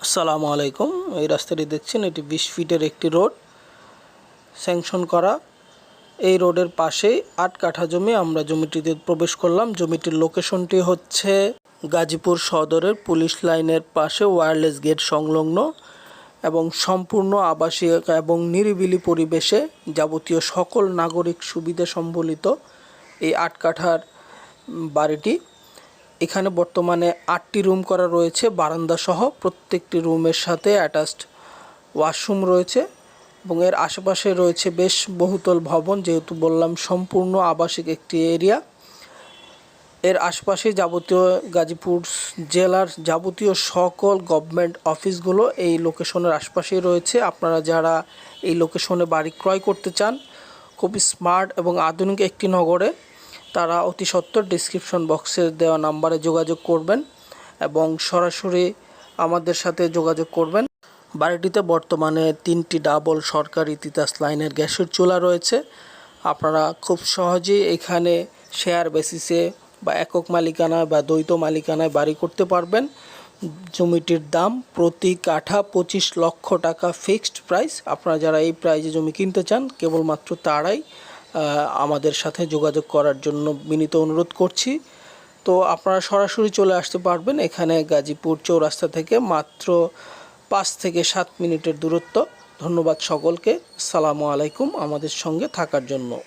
আসসালামু আলাইকুম। এই রাস্তাটি দেখছেন, এটি বিশ ফিটের একটি রোড। স্যাংশন করা। এই রোডের পাশেই আট কাঠা জমি আমরা জমিটিতে প্রবেশ করলাম। জমিটির লোকেশনটি হচ্ছে গাজীপুর সদরের পুলিশ লাইনের পাশে ওয়্যারলেস গেট সংলগ্ন এবং সম্পূর্ণ আবাসিক এবং নিরিবিলি পরিবেশে যাবতীয় সকল নাগরিক সুবিধা সম্বলিত এই আট কাঠার বাড়িটি। এখানে বর্তমানে আটটি রুম করা রয়েছে, বারান্দা সহ প্রত্যেকটি রুমের সাথে অ্যাটাচড ওয়াশরুম রয়েছে এবং এর আশেপাশে রয়েছে বেশ বহুতল ভবন, যেহেতু বললাম সম্পূর্ণ আবাসিক একটি এরিয়া এর আশপাশে যাবতীয় গাজীপুর জেলার যাবতীয় সকল গভর্নমেন্ট অফিসগুলো এই লোকেশনের আশপাশেই রয়েছে। আপনারা যারা এই লোকেশনে বাড়ি ক্রয় করতে চান, খুবই স্মার্ট এবং আধুনিক একটি নগরে তারা অতি সত্বর ডিসক্রিপশন বক্সে দেওয়া নাম্বারে যোগাযোগ করবেন এবং সরাসরি আমাদের সাথে যোগাযোগ করবেন। বাড়িটিতে বর্তমানে তিনটি ডাবল সরকারি তিতাস লাইনের গ্যাসের চুলা রয়েছে। আপনারা খুব সহজেই এখানে শেয়ার বেসিসে বা একক মালিকানায় বা দ্বৈত মালিকানায় বাড়ি করতে পারবেন। জমিটির দাম প্রতি কাঠা পঁচিশ লক্ষ টাকা ফিক্সড প্রাইস আপনারা যারা এই প্রাইজে জমি কিনতে চান, কেবলমাত্র তারাই আমাদের সাথে যোগাযোগ করার জন্য বিনীত অনুরোধ করছি। তো আপনারা সরাসরি চলে আসতে পারবেন এখানে গাজীপুর চৌরাস্তা থেকে মাত্র পাঁচ থেকে সাত মিনিটের দূরত্ব। ধন্যবাদ সকলকে। সালামু আলাইকুম আমাদের সঙ্গে থাকার জন্য।